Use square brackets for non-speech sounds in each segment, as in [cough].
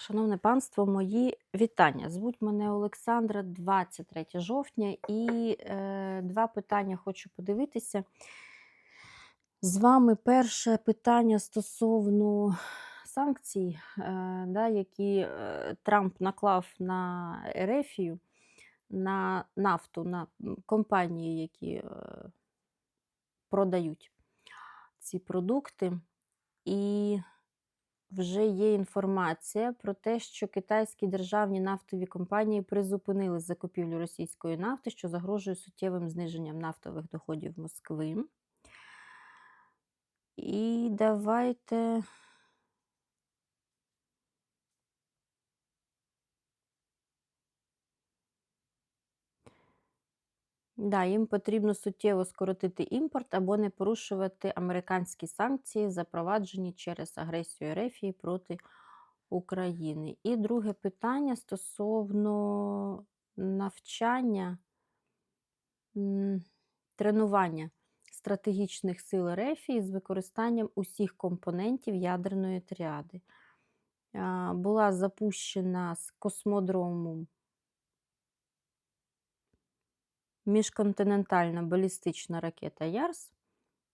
Шановне панство, мої вітання. Звуть мене Олександра, 23 жовтня, і е, два питання хочу подивитися. З вами перше питання стосовно санкцій, е, да, які е, Трамп наклав на Ерефію, на нафту, на компанії, які е, продають ці продукти. І вже є інформація про те, що китайські державні нафтові компанії призупинили закупівлю російської нафти, що загрожує суттєвим зниженням нафтових доходів Москви. І давайте. Да, їм потрібно суттєво скоротити імпорт або не порушувати американські санкції, запроваджені через агресію Ерефії проти України. І друге питання стосовно навчання, тренування стратегічних сил Ерефії з використанням усіх компонентів ядерної тріади. Була запущена з космодрому міжконтинентальна балістична ракета Ярс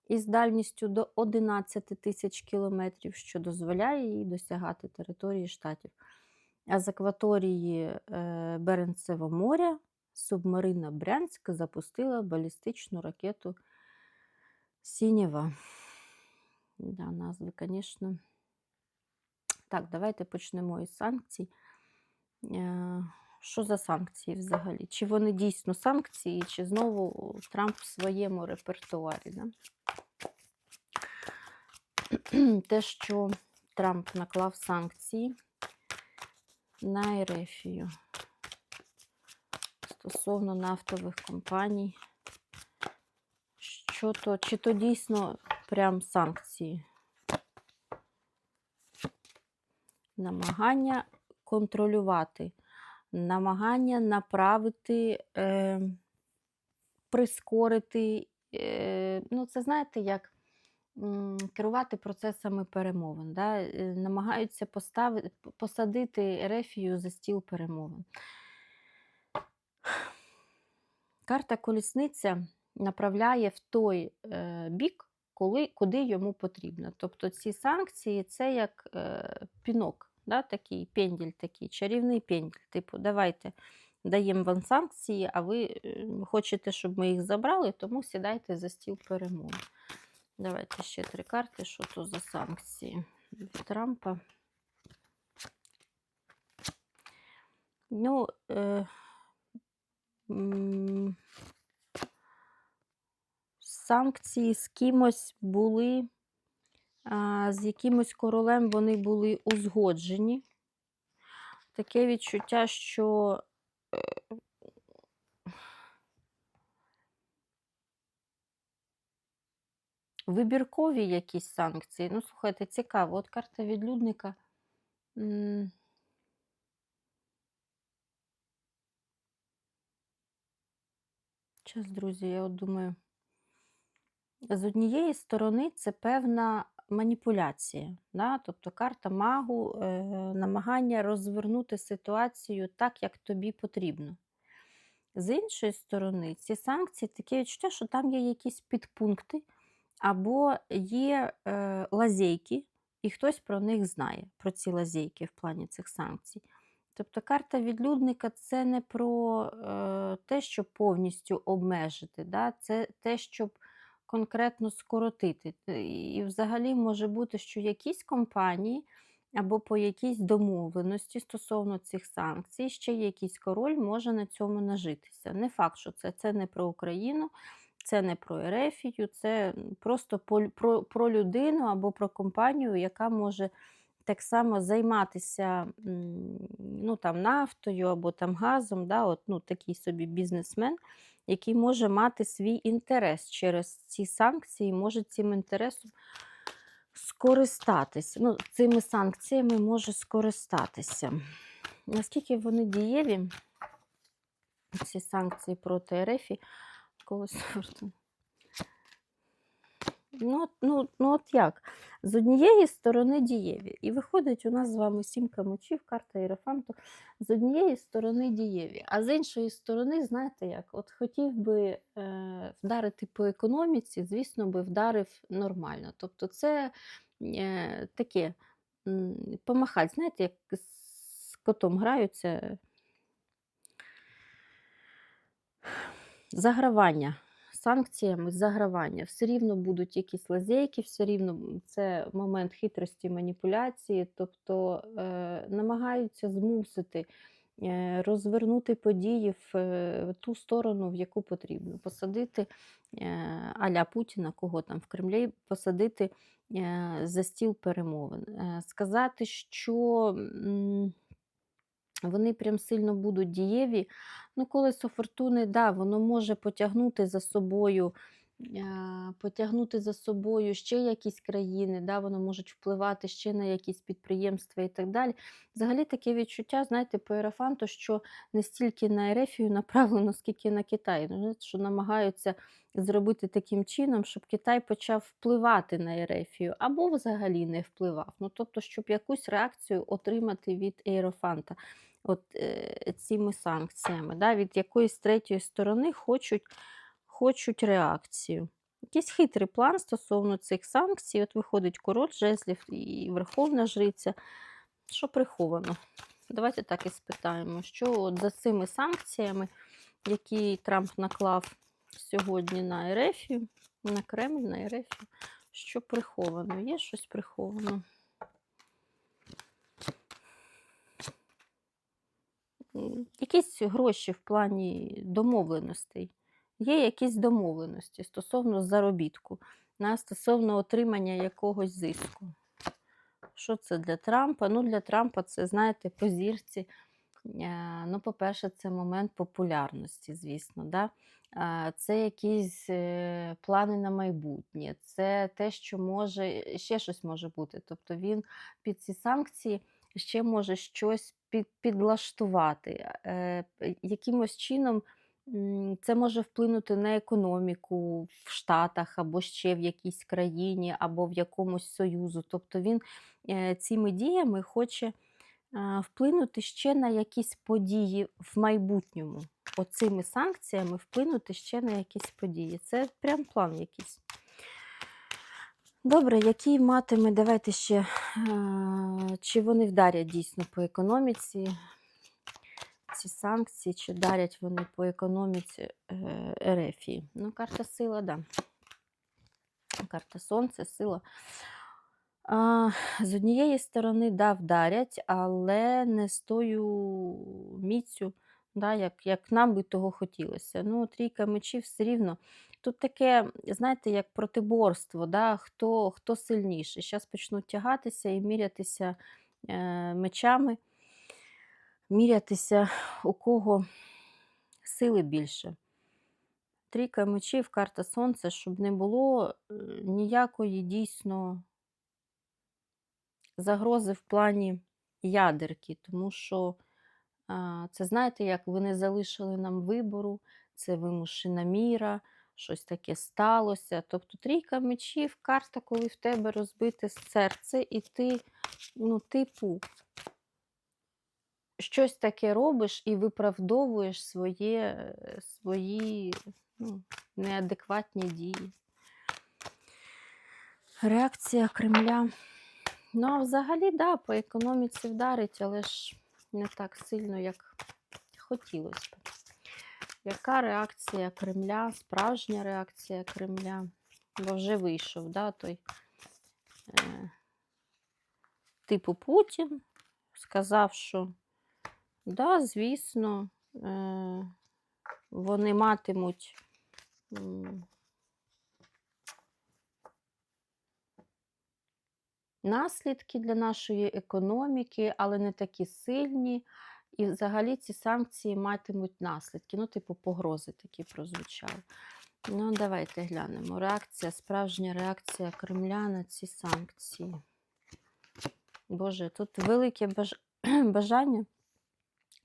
із дальністю до 11 тисяч кілометрів, що дозволяє їй досягати території штатів. А з акваторії е, Беренцевого моря субмарина Брянськ запустила балістичну ракету Сінєва. Да, назви, звісно. Так, давайте почнемо із санкцій. Що за санкції взагалі? Чи вони дійсно санкції, чи знову Трамп в своєму репертуарі? Да? [clears throat] Те, що Трамп наклав санкції на Ерефію стосовно нафтових компаній, що то, чи то дійсно прям санкції? Намагання контролювати намагання направити, е, прискорити, е, ну, це знаєте, як керувати процесами перемовин. Да? Е, Намагаються поставити, посадити Ерефію за стіл перемовин. Карта колісниця направляє в той е, бік, коли, куди йому потрібно. Тобто ці санкції це як е, пінок да, такий пенділь, такий, чарівний пенділь. Типу, давайте даємо вам санкції, а ви е, хочете, щоб ми їх забрали, тому сідайте за стіл перемоги. Давайте ще три карти, що то за санкції від Трампа. Ну, е, м, санкції з кимось були з якимось королем вони були узгоджені. Таке відчуття, що е, вибіркові якісь санкції. Ну, слухайте, цікаво, от карта відлюдника. Час, друзі, я от думаю. З однієї сторони, це певна маніпуляція. Да? Тобто карта магу е, намагання розвернути ситуацію так, як тобі потрібно. З іншої сторони, ці санкції таке відчуття, що там є якісь підпункти, або є е, лазейки, і хтось про них знає, про ці лазейки в плані цих санкцій. Тобто карта відлюдника це не про е, те, щоб повністю обмежити, да? це те, щоб конкретно скоротити. І взагалі може бути, що якісь компанії або по якійсь домовленості стосовно цих санкцій, ще якийсь король може на цьому нажитися. Не факт, що це, це не про Україну. Це не про Ерефію, це просто про, про людину або про компанію, яка може так само займатися ну, там, нафтою або там газом, да, от, ну, такий собі бізнесмен, який може мати свій інтерес через ці санкції, може цим інтересом скористатися. Ну, Цими санкціями може скористатися. Наскільки вони дієві, ці санкції проти РФ, когось Ну, ну, ну от як? З однієї сторони дієві. І виходить у нас з вами сімка мечів, карта Єрофанту. З однієї сторони дієві, а з іншої сторони, знаєте як? От хотів би е, вдарити по економіці, звісно, би вдарив нормально. Тобто це е, таке помахать, знаєте, як з котом граються. Загравання. Санкціями загравання. Все рівно будуть якісь лазейки, все рівно це момент хитрості, маніпуляції, тобто е, намагаються змусити е, розвернути події в, е, ту сторону, в яку потрібно. Посадити е, аля Путіна, кого там в Кремлі, посадити за стіл перемовин. Сказати, що. Вони прям сильно будуть дієві. Ну, колесо фортуни, да, воно може потягнути за собою, потягнути за собою ще якісь країни, да, воно можуть впливати ще на якісь підприємства і так далі. Взагалі таке відчуття, знаєте, по Ерафанту, що не стільки на Ерефію [laughs] направлено, скільки на Китай. Ну, що намагаються зробити таким чином, щоб Китай почав впливати на Ерефію, або взагалі не впливав. Ну, тобто, щоб якусь реакцію отримати від Єрофанта от е, цими санкціями. Да, від якоїсь третьої сторони хочуть, хочуть реакцію. Якийсь хитрий план стосовно цих санкцій. От виходить король жезлів і Верховна Жриця. Що приховано? Давайте так і спитаємо, що от за цими санкціями, які Трамп наклав сьогодні на Ерефію, на Кремль, на Ерефію, що приховано? Є щось приховано? Якісь гроші в плані домовленостей. Є якісь домовленості стосовно заробітку, на стосовно отримання якогось зиску. Що це для Трампа? Ну, для Трампа це, знаєте, по зірці. е, Ну, по-перше, це момент популярності, звісно. Да? Е, Це якісь е, плани на майбутнє, це те, що може, ще щось може бути. Тобто він під ці санкції ще може щось під, підлаштувати. Е, Якимось чином це може вплинути на економіку в Штатах або ще в якійсь країні, або в якомусь союзу. Тобто він е, цими діями хоче е, вплинути ще на якісь події в майбутньому. Оцими санкціями вплинути ще на якісь події. Це прям план якийсь. Добре, який матиме, давайте ще, е, чи вони вдарять дійсно по економіці, ці санкції, чи вдарять вони по економіці е, Ерефії. Ну, карта сила, да. Карта Сонце, сила. З однієї сторони, да, вдарять, але не з тою міцю, да, як, як нам би того хотілося. Ну, трійка мечів все рівно. Тут таке, знаєте, як протиборство, да, хто, хто сильніший. Зараз почнуть тягатися і мірятися е, мечами, мірятися, у кого сили більше. Трійка мечів, карта сонця, щоб не було е, ніякої дійсно загрози в плані ядерки, тому що це знаєте, як ви не залишили нам вибору, це вимушена міра, щось таке сталося. Тобто трійка мечів, карта, коли в тебе розбите серце, і ти, ну, типу, щось таке робиш і виправдовуєш своє, свої ну, неадекватні дії. Реакція Кремля. Ну, а взагалі, да, по економіці вдарить, але ж не так сильно, як хотілося б. Яка реакція Кремля, справжня реакція Кремля? Бо вже вийшов, да, той е, типу Путін сказав, що да, звісно, е, вони матимуть. Наслідки для нашої економіки, але не такі сильні. І взагалі ці санкції матимуть наслідки. Ну, типу, погрози такі прозвучали. Ну, давайте глянемо. Реакція, справжня реакція Кремля на ці санкції. Боже, тут велике баж... [clears throat] бажання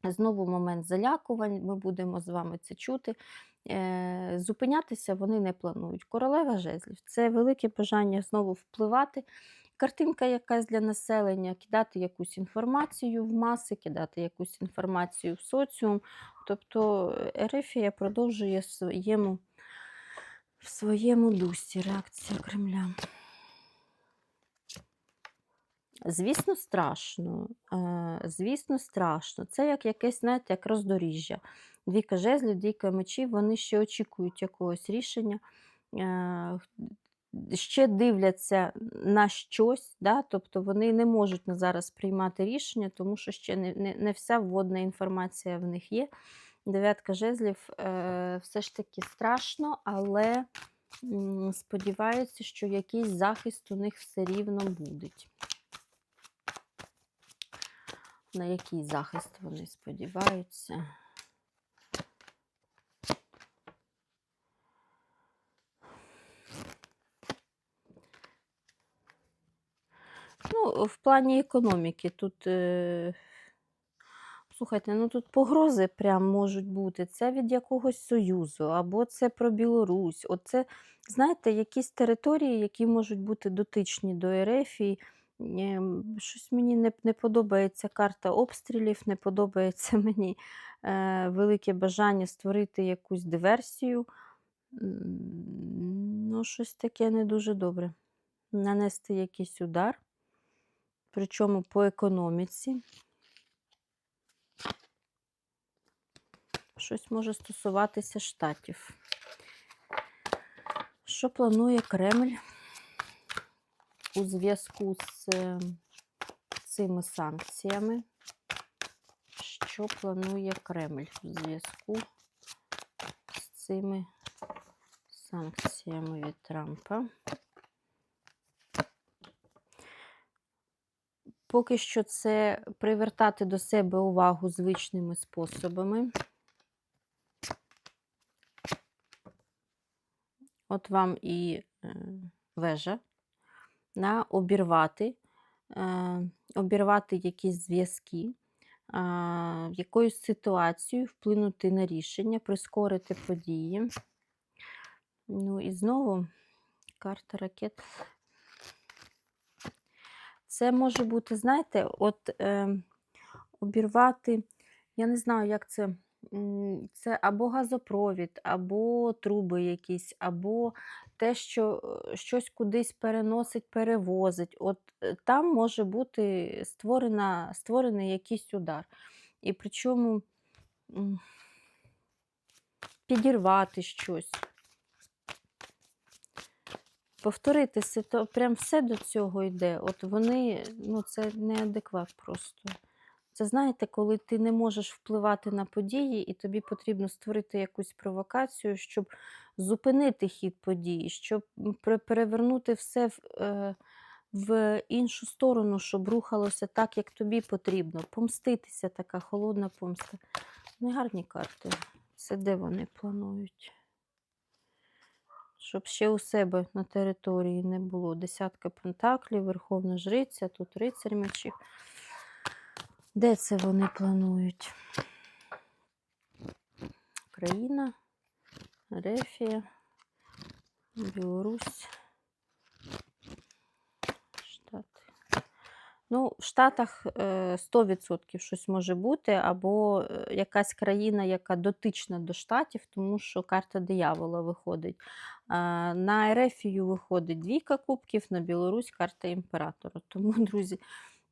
Знову момент залякувань, ми будемо з вами це чути. Е, Зупинятися вони не планують. Королева жезлів це велике бажання знову впливати. Картинка якась для населення, кидати якусь інформацію в маси, кидати якусь інформацію в соціум. Тобто Ерефія продовжує в своєму, в своєму дусі реакція Кремля. Звісно, страшно. Е, Звісно, страшно. Це як якесь, знаєте, як роздоріжжя. Двійка жезлів, двійка мечів, вони ще очікують якогось рішення, е, ще дивляться на щось, да? тобто вони не можуть на зараз приймати рішення, тому що ще не, не, не вся вводна інформація в них є. Дев'ятка жезлів е, все ж таки страшно, але сподіваються, що якийсь захист у них все рівно буде. На який захист вони сподіваються? Ну, в плані економіки тут, е... слухайте, ну тут погрози прям можуть бути. Це від якогось союзу, або це про Білорусь. Оце, знаєте, якісь території, які можуть бути дотичні до Ерефії. Ем, Щось мені не, не подобається карта обстрілів, не подобається [laughs] мені е, велике бажання створити якусь диверсію. Ну, щось таке не дуже добре. Нанести якийсь удар, причому по економіці. Щось може стосуватися штатів. Що планує Кремль? у зв'язку з е, цими санкціями, що планує Кремль у зв'язку з цими санкціями від Трампа. Поки що це привертати до себе увагу звичними способами. От вам і е, вежа на обірвати, е, обірвати якісь зв'язки, е, якоюсь ситуацією вплинути на рішення, прискорити події. Ну і знову карта ракет. Це може бути, знаєте, от е, обірвати, я не знаю, як це. Це або газопровід, або труби якісь, або те, що е, щось кудись переносить, перевозить. От е, там може бути створена, створений якийсь удар. І причому підірвати щось. Повторити ситу... прям все до цього йде. От вони, ну це неадекват просто. Це знаєте, коли ти не можеш впливати на події, і тобі потрібно створити якусь провокацію, щоб зупинити хід події, щоб перевернути все в, е, в іншу сторону, щоб рухалося так, як тобі потрібно. Помститися, така холодна помста. Негарні карти. Це де вони планують? Щоб ще у себе на території не було. Десятка пентаклів, Верховна Жриця, тут рицарь мечів. Де це вони планують? Україна, Рефія, Білорусь, Штати. Ну, в Штатах е, 100% щось може бути, або е, якась країна, яка дотична до Штатів, тому що карта диявола виходить. На Ерефію виходить двійка кубків, на Білорусь карта імператора. [laughs] Тому, друзі,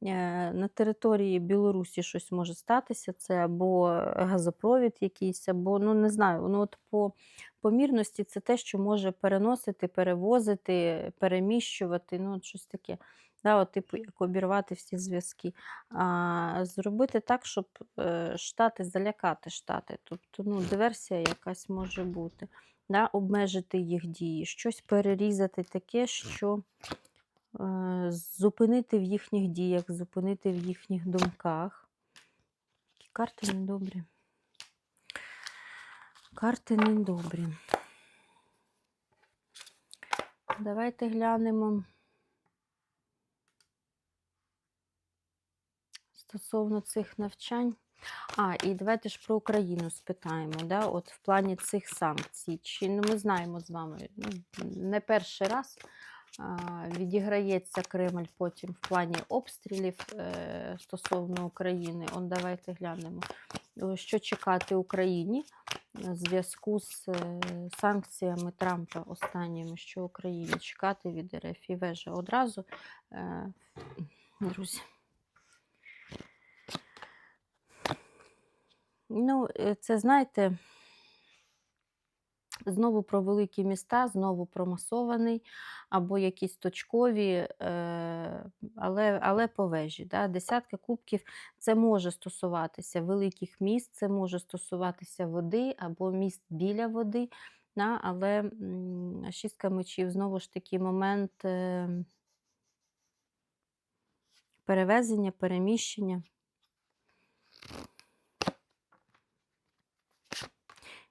е, на території Білорусі щось може статися. Це або газопровід якийсь, або, ну не знаю, ну от по помірності це те, що може переносити, перевозити, переміщувати, ну от щось таке. Да, от, типу, як обірвати всі зв'язки. А, зробити так, щоб штати залякати штати. Тобто ну, диверсія якась може бути. Да, обмежити їх дії, щось перерізати таке, що е, зупинити в їхніх діях, зупинити в їхніх думках. Такі карти недобрі. Карти недобрі. Давайте глянемо. Стосовно цих навчань. А, і давайте ж про Україну спитаємо. Да? От в плані цих санкцій. Чи ну, ми знаємо з вами, ну, не перший раз а, відіграється Кремль потім в плані обстрілів е, стосовно України. Он давайте глянемо, що чекати Україні в зв'язку з е, санкціями Трампа останніми, що Україні чекати від РФ і вежа одразу. Е, друзі. Ну, е, це знаєте, знову про великі міста, знову про масований, або якісь точкові, е, але, але по вежі. Да? Десятка кубків це може стосуватися великих міст, це може стосуватися води або міст біля води. Да? Але шістка мечів знову ж таки момент е, перевезення, переміщення.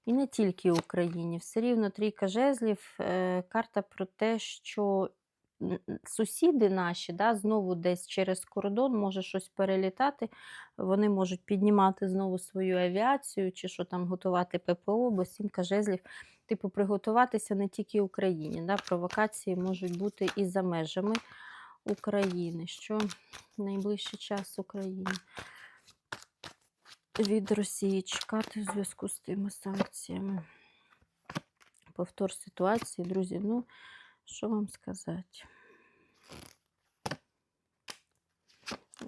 І не тільки Україні. Все рівно трійка жезлів, е, карта про те, що сусіди наші да, знову десь через кордон може щось перелітати. Вони можуть піднімати знову свою авіацію, чи що там готувати ППО, бо сімка жезлів, типу, приготуватися не тільки Україні. Да, провокації можуть бути і за межами України. Що найближчий час Україні? Від Росії чекати в зв'язку з тими санкціями. Повтор ситуації, друзі. Ну, що вам сказати?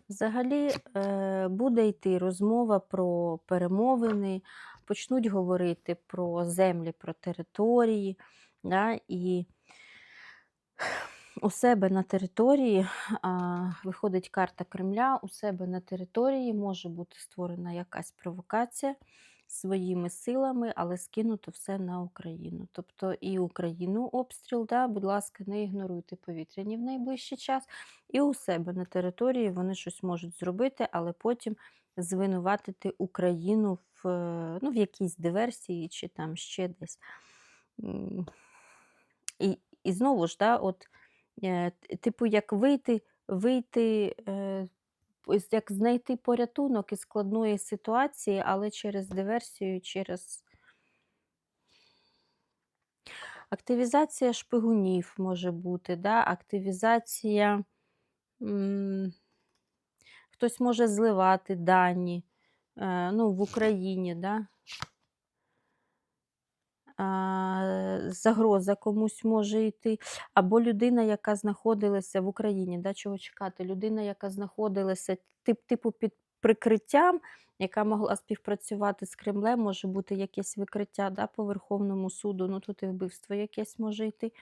Взагалі е, буде йти розмова про перемовини, почнуть говорити про землі, про території. Да, і у себе на території виходить карта Кремля, у себе на території може бути створена якась провокація своїми силами, але скинуто все на Україну. Тобто і Україну обстріл, да, будь ласка, не ігноруйте повітряні в найближчий час. І у себе на території вони щось можуть зробити, але потім звинуватити Україну в, ну, в якійсь диверсії чи там ще десь. І, і знову ж, да, от, типу, як вийти, вийти, е, як знайти порятунок із складної ситуації, але через диверсію, через активізація шпигунів може бути, да, активізація. Хтось може зливати дані е, ну, в Україні, да? Загроза комусь може йти, або людина, яка знаходилася в Україні, да, чого чекати, людина, яка знаходилася тип, типу під прикриттям, яка могла співпрацювати з Кремлем, може бути якесь викриття да, по Верховному суду, ну тут і вбивство якесь може йти.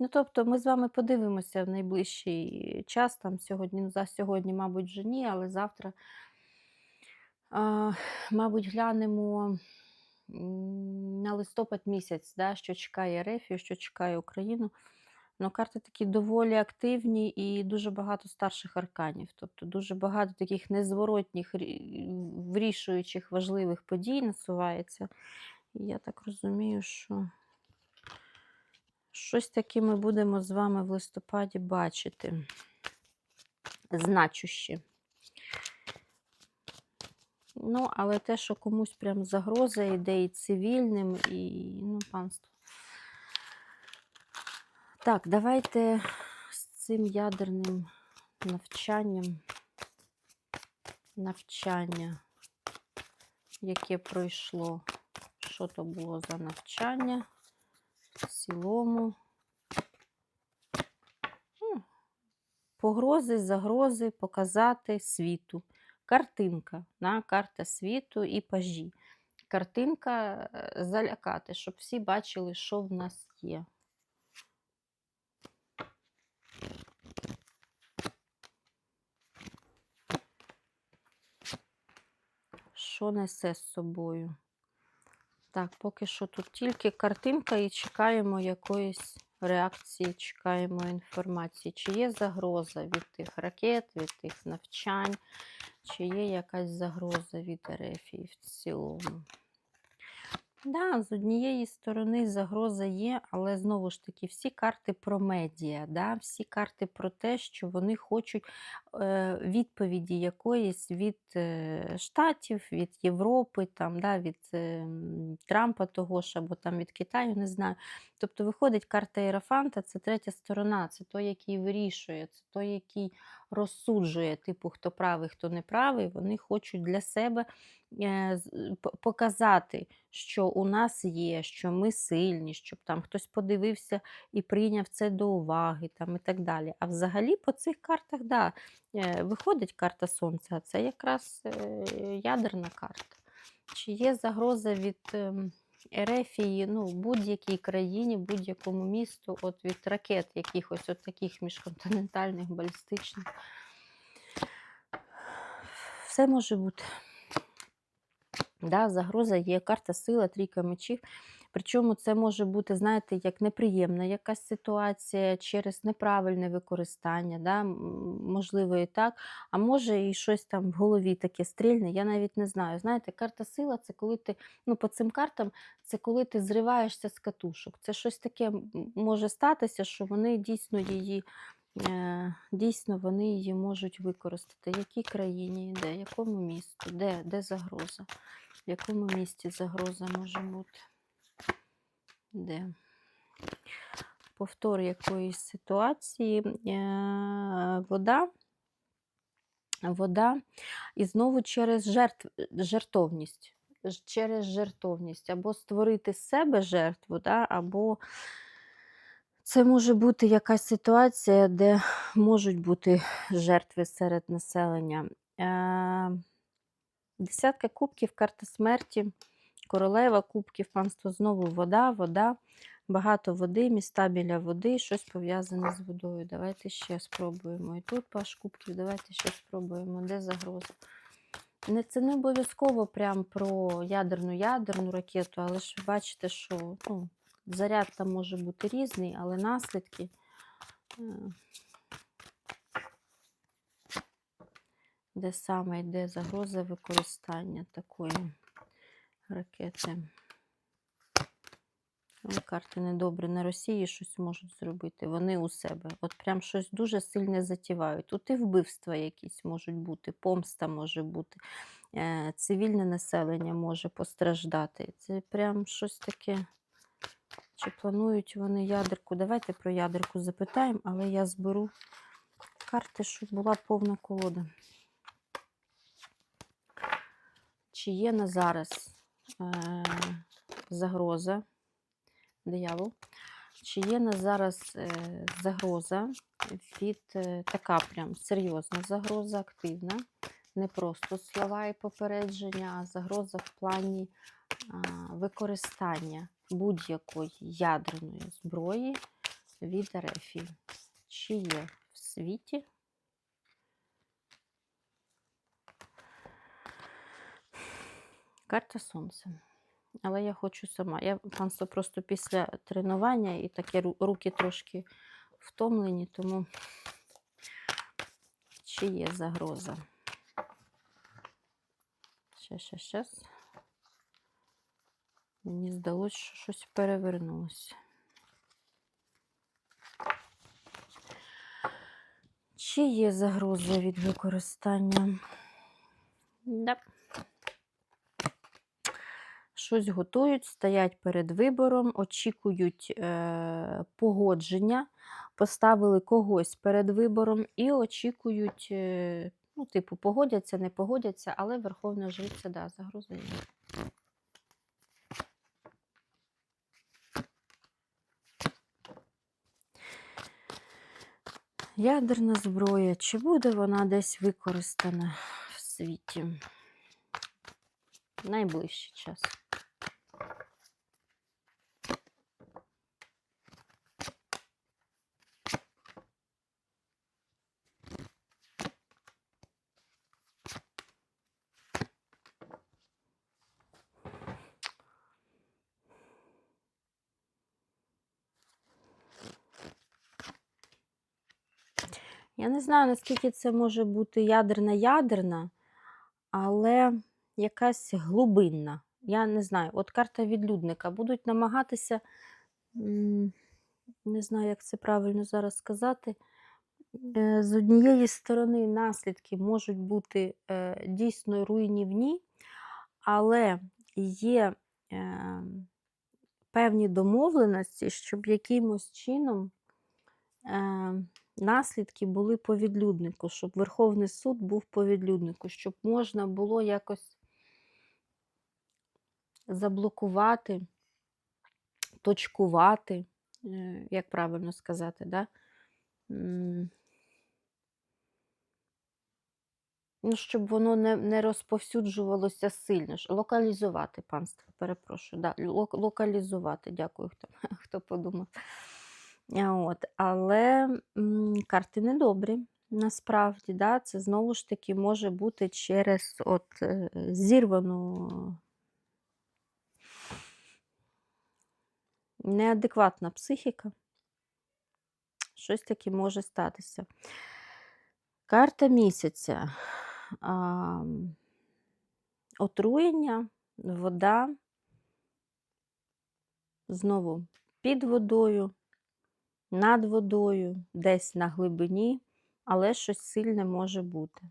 Ну, тобто ми з вами подивимося в найближчий час, там сьогодні, ну, за сьогодні, мабуть, вже ні, але завтра, а, мабуть, глянемо на листопад місяць, да, що чекає Рефію, що чекає Україну. Ну, карти такі доволі активні і дуже багато старших арканів. Тобто дуже багато таких незворотніх, вирішуючих важливих подій насувається. І я так розумію, що щось таке ми будемо з вами в листопаді бачити. Значуще. Ну, але те, що комусь прям загроза йде і цивільним, і ну, панство. Так, давайте з цим ядерним навчанням, навчання, яке пройшло. Що то було за навчання? В цілому. Погрози, загрози показати світу. Картинка, на, карта світу і пажі. Картинка е, залякати, щоб всі бачили, що в нас є. Що несе з собою? Так, поки що тут тільки картинка і чекаємо якоїсь реакції, чекаємо інформації. Чи є загроза від тих ракет, від тих навчань, чи є якась загроза від Ерефії в цілому. Да, з однієї сторони загроза є, але знову ж таки, всі карти про медіа, да? всі карти про те, що вони хочуть е, відповіді якоїсь від е, Штатів, від Європи, там, да? від е, Трампа того ж, або там від Китаю, не знаю. Тобто виходить карта Єрофанта, це третя сторона, це той, який вирішує, це той, який розсуджує, типу, хто правий, хто не правий. Вони хочуть для себе е, показати, що у нас є, що ми сильні, щоб там хтось подивився і прийняв це до уваги, там, і так далі. А взагалі по цих картах, да, е, виходить карта Сонця, а це якраз е, ядерна карта. Чи є загроза від ем, Ерефії, ну, будь-якій країні, будь-якому місту, от від ракет якихось от таких міжконтинентальних, балістичних. Все може бути. Да, загроза є карта сила, трійка мечів. Причому це може бути, знаєте, як неприємна якась ситуація через неправильне використання, да, можливо, і так. А може, і щось там в голові таке стрільне, я навіть не знаю. Знаєте, карта сила це коли ти, ну, по цим картам, це коли ти зриваєшся з катушок. Це щось таке може статися, що вони дійсно її. е, Дійсно, вони її можуть використати. В Якій країні, де, якому місту, де, де загроза? В якому місті загроза може бути? Де? Повтор якоїсь ситуації. Е, Вода. Вода. І знову через жертв, жертовність. Через жертовність. Або створити з себе жертву, да? або це може бути якась ситуація, де можуть бути жертви серед населення. Е, Десятка кубків, карта смерті, королева кубків, панство знову вода, вода, багато води, міста біля води, щось пов'язане з водою. Давайте ще спробуємо. І тут паш кубків, давайте ще спробуємо. Де загроза? Не, це не обов'язково прям про ядерну ядерну ракету, але ж ви бачите, що ну, заряд там може бути різний, але наслідки. е, де саме йде загроза використання такої ракети. Але карти недобре на Росії щось можуть зробити. Вони у себе. От прям щось дуже сильне затівають. Тут і вбивства якісь можуть бути, помста може бути, е, цивільне населення може постраждати. Це прям щось таке. Чи планують вони ядерку? Давайте про ядерку запитаємо, але я зберу карти, щоб була повна колода. Чи є на зараз загроза, диявол, чи є на зараз е, загроза від е, така прям серйозна загроза, активна, не просто слова і попередження, а загроза в плані використання будь-якої ядерної зброї від РФ. Чи є в світі Карта сонця. Але я хочу сама. Я панство просто після тренування і такі руки трошки втомлені, тому чи є загроза? Ще, ще, щас. Мені здалося, що щось перевернулося. Чи є загроза від використання? Да. Щось готують, стоять перед вибором, очікують е, погодження, поставили когось перед вибором і очікують, е, ну, типу, погодяться, не погодяться, але Верховна Жриця, да, загроза. Ядерна зброя, чи буде вона десь використана в світі? Найближчий час. Я не знаю, наскільки це може бути ядерна-ядерна, але якась глибинна Я не знаю, от карта відлюдника. Будуть намагатися, не знаю, як це правильно зараз сказати. Е, З однієї сторони, наслідки можуть бути е, дійсно руйнівні, але є е, певні домовленості, щоб якимось чином наслідки були по відлюднику, щоб Верховний суд був по відлюднику, щоб можна було якось заблокувати, точкувати, е, як правильно сказати, да? Ну, щоб воно не, не розповсюджувалося сильно. Локалізувати, панство, перепрошую. Да, локалізувати, дякую, хто, [laughs] хто подумав. От, але м, карти недобрі, насправді. Да? Це знову ж таки може бути через от, е, зірвану неадекватна психіка. Щось таке може статися. Карта місяця. А, отруєння, вода, знову під водою, над водою, десь на глибині, але щось сильне може бути.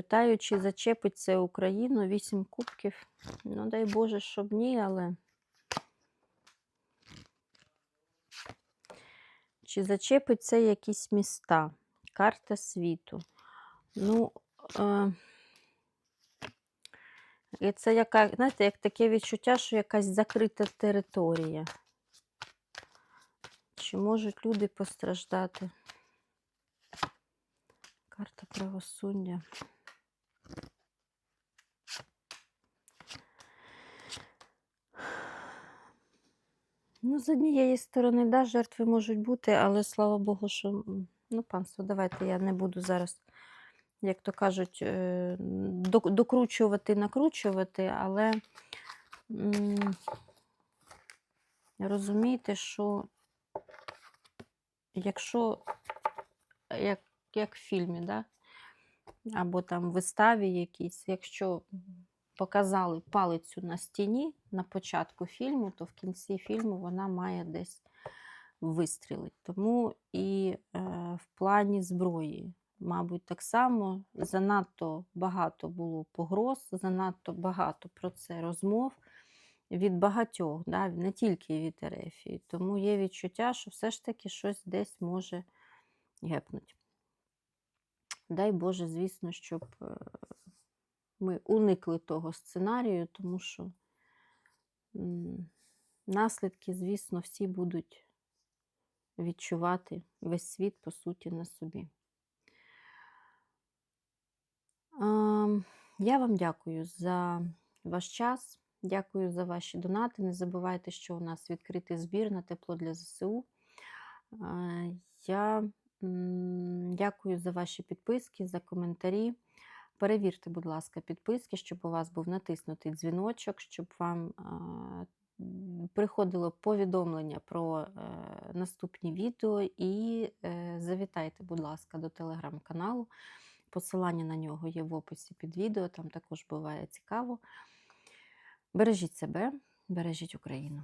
Питаю, чи зачепить це Україну, вісім кубків. Ну, дай Боже, щоб ні, але. Чи зачепить це якісь міста? Карта світу. Ну, е... це яка, знаєте, як таке відчуття, що якась закрита територія. Чи можуть люди постраждати? Карта правосуддя. Ну, з однієї сторони, да, жертви можуть бути, але слава Богу, що ну, панство, давайте я не буду зараз, як то кажуть, е, докручувати, накручувати, але розумійте, що якщо як, як в фільмі, да? або там в виставі якійсь, якщо показали палицю на стіні на початку фільму, то в кінці фільму вона має десь вистрілити. Тому і е, в плані зброї, мабуть, так само занадто багато було погроз, занадто багато про це розмов від багатьох, да, не тільки від Ерефії. Тому є відчуття, що все ж таки щось десь може гепнути. Дай Боже, звісно, щоб е, ми уникли того сценарію, тому що наслідки, звісно, всі будуть відчувати весь світ, по суті, на собі. Я вам дякую за ваш час. Дякую за ваші донати. Не забувайте, що у нас відкритий збір на тепло для ЗСУ. Я дякую за ваші підписки, за коментарі. Перевірте, будь ласка, підписки, щоб у вас був натиснутий дзвіночок, щоб вам приходило повідомлення про е, наступні відео. І е, завітайте, будь ласка, до телеграм-каналу. Посилання на нього є в описі під відео, там також буває цікаво. Бережіть себе, бережіть Україну.